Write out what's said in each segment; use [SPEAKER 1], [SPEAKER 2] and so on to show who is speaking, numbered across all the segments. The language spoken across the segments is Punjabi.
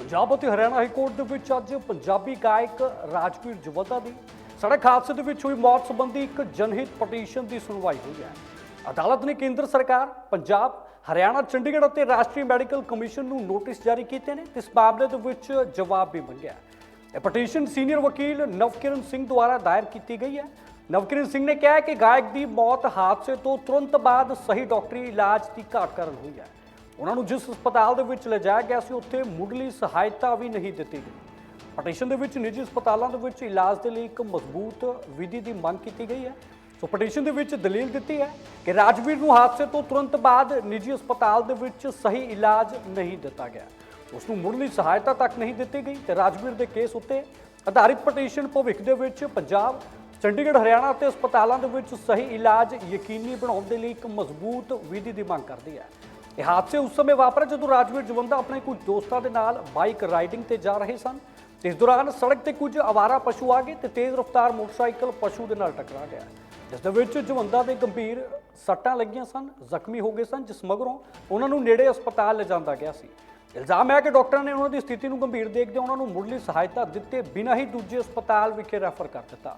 [SPEAKER 1] ਪੰਜਾਬ ਅਤੇ ਹਰਿਆਣਾ ਹਾਈ ਕੋਰਟ ਦੇ ਵਿੱਚ ਅੱਜ ਪੰਜਾਬੀ ਗਾਇਕ ਰਾਜਵੀਰ ਜਵੱਦਾ ਦੀ ਸੜਕ ਹਾਦਸੇ ਦੇ ਵਿੱਚ ਹੋਈ ਮੌਤ ਸੰਬੰਧੀ ਇੱਕ ਜਨਹਿਤ ਪਟੀਸ਼ਨ ਦੀ ਸੁਣਵਾਈ ਹੋਈ ਹੈ। ਅਦਾਲਤ ਨੇ ਕੇਂਦਰ ਸਰਕਾਰ, ਪੰਜਾਬ, ਹਰਿਆਣਾ, ਚੰਡੀਗੜ੍ਹ ਅਤੇ ਰਾਸ਼ਟਰੀ ਮੈਡੀਕਲ ਕਮਿਸ਼ਨ ਨੂੰ ਨੋਟਿਸ ਜਾਰੀ ਕੀਤੇ ਨੇ। ਤੇ ਇਸ ਮਾਮਲੇ ਦੇ ਵਿੱਚ ਜਵਾਬ ਵੀ ਮੰਗਿਆ ਇਹ ਪਟੀਸ਼ਨ ਸੀਨੀਅਰ ਵਕੀਲ ਨਵਕਿਰਨ ਸਿੰਘ ਦੁਆਰਾ ਦਾਇਰ ਕੀਤੀ ਗਈ ਹੈ। ਨਵਕਿਰਨ ਸਿੰਘ ਨੇ ਕਿਹਾ ਕਿ ਗਾਇਕ ਦੀ ਮੌਤ ਹਾਦਸੇ ਤੋਂ ਤੁਰੰਤ ਬਾਅਦ ਸਹੀ ਡਾਕਟਰੀ ਇਲਾਜ ਦੀ ਘਾਟ ਕਾਰਨ ਹੋਈ ਹੈ। ਉਹਨਾਂ ਨੂੰ ਜਿਸ ਹਸਪਤਾਲ ਦੇ ਵਿੱਚ ਲਿਜਾਇਆ ਗਿਆ ਸੀ, ਉੱਥੇ ਮੁੱਢਲੀ ਸਹਾਇਤਾ ਵੀ ਨਹੀਂ ਦਿੱਤੀ ਗਈ। ਪਟੀਸ਼ਨ ਦੇ ਵਿੱਚ, ਨਿੱਜੀ ਹਸਪਤਾਲਾਂ ਦੇ ਵਿੱਚ ਇਲਾਜ ਦੇ ਲਈ ਇੱਕ ਮਜ਼ਬੂਤ ਵਿਧੀ ਦੀ ਮੰਗ ਕੀਤੀ ਗਈ ਹੈ। ਸੋ ਪਟੀਸ਼ਨ ਦੇ ਵਿੱਚ ਦਲੀਲ ਦਿੱਤੀ ਹੈ ਕਿ ਰਾਜਵੀਰ ਨੂੰ ਹਾਦਸੇ ਤੋਂ ਤੁਰੰਤ ਬਾਅਦ ਨਿੱਜੀ ਹਸਪਤਾਲ ਦੇ ਵਿੱਚ ਸਹੀ ਇਲਾਜ ਨਹੀਂ ਦਿੱਤਾ ਗਿਆ। ਉਸ ਨੂੰ ਮੁੱਢਲੀ ਸਹਾਇਤਾ ਤੱਕ ਨਹੀਂ ਦਿੱਤੀ ਗਈ ਤੇ ਰਾਜਵੀਰ ਦੇ ਕੇਸ ਉੱਤੇ ਆਧਾਰਿਤ ਪਟੀਸ਼ਨ ਭਵਿੱਖ ਦੇ ਵਿੱਚ ਪੰਜਾਬ, ਚੰਡੀਗੜ੍ਹ, ਹਰਿਆਣਾ ਅਤੇ ਹਸਪਤਾਲਾਂ ਦੇ ਵਿੱਚ ਸਹੀ ਇਲਾਜ ਯਕੀਨੀ ਬਣਾਉਣ ਦੇ ਲਈ ਇੱਕ ਮਜ਼ਬੂਤ ਵਿਧੀ ਦੀ ਮੰਗ ਕਰਦੀ ਹੈ। ਇਹ ਹਾਦਸੇ ਉਸ ਸਮੇਂ ਵਾਪਰਿਆ ਜਦੋਂ ਰਾਜਵੀਰ ਜਵੰਦਾ ਆਪਣੇ ਕੁਝ ਦੋਸਤਾਂ ਦੇ ਨਾਲ ਬਾਈਕ ਰਾਈਡਿੰਗ ਤੇ ਜਾ ਰਹੇ ਸਨ। ਤੇ ਇਸ ਦੌਰਾਨ ਸੜਕ ਤੇ ਕੁਝ ਆਵਾਰਾ ਪਸ਼ੂ ਆ ਗਏ ਤੇ ਤੇਜ਼ ਰਫ਼ਤਾਰ ਮੋਟਰਸਾਈਕਲ ਪਸ਼ੂ ਦੇ ਨਾਲ ਟਕਰਾ ਗਿਆ। ਜਿਸ ਦੇ ਵਿੱਚ ਜਵੰਦਾ ਦੇ ਗੰਭੀਰ ਸੱਟਾਂ ਲੱਗੀਆਂ ਸਨ, ਜ਼ਖਮੀ ਹੋ ਗਏ ਸਨ, ਜਿਸ ਮਗਰੋਂ ਉਹਨਾਂ ਨੂੰ ਨੇੜੇ ਹਸਪਤਾਲ ਲਿਜਾਂਦਾ ਗਿਆ ਸੀ। ਇਲਜ਼ਾਮ ਹੈ ਕਿ ਡਾਕਟਰਾਂ ਨੇ ਉਹਨਾਂ ਦੀ ਸਥਿਤੀ ਨੂੰ ਗੰਭੀਰ ਦੇਖਦੇ ਉਹਨਾਂ ਨੂੰ ਮੁੱਢਲੀ ਸਹਾਇਤਾ ਦਿੱਤੇ ਬਿਨਾਂ ਹੀ ਦੂਜੇ ਹਸਪਤਾਲ ਵਿਖੇ ਰੈਫਰ ਕਰ ਦਿੱਤਾ।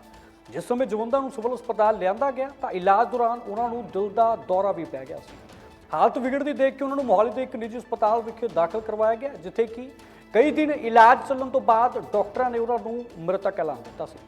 [SPEAKER 1] ਜਿਸ ਸਮੇਂ ਜਵੰਦਾ ਨੂੰ ਸਿਵਲ ਹਸਪਤਾਲ ਲਿਆਂਦਾ ਗਿਆ ਤਾਂ ਇਲਾਜ ਦੌਰਾਨ ਉਹਨਾਂ ਨੂੰ ਦਿਲ ਦਾ ਦੌਰਾ ਵੀ ਪੈ ਗਿਆ ਸੀ। ਹਾਲਤ ਵਿਗੜਦੀ ਦੇਖ ਕੇ ਉਹਨਾਂ ਨੂੰ ਮੋਹਾਲੀ ਦੇ ਇੱਕ ਨਿੱਜੀ ਹਸਪਤਾਲ ਵਿਖੇ ਦਾਖਲ ਕਰਵਾਇਆ ਗਿਆ, ਜਿੱਥੇ ਕਿ ਕਈ ਦਿਨ ਇਲਾਜ ਚੱਲਣ ਤੋਂ ਬਾਅਦ ਡਾਕਟਰਾਂ ਨੇ ਉਹਨਾਂ ਨੂੰ ਮ੍ਰਿਤਕ ਐਲਾਨ ਦਿੱਤਾ ਸੀ।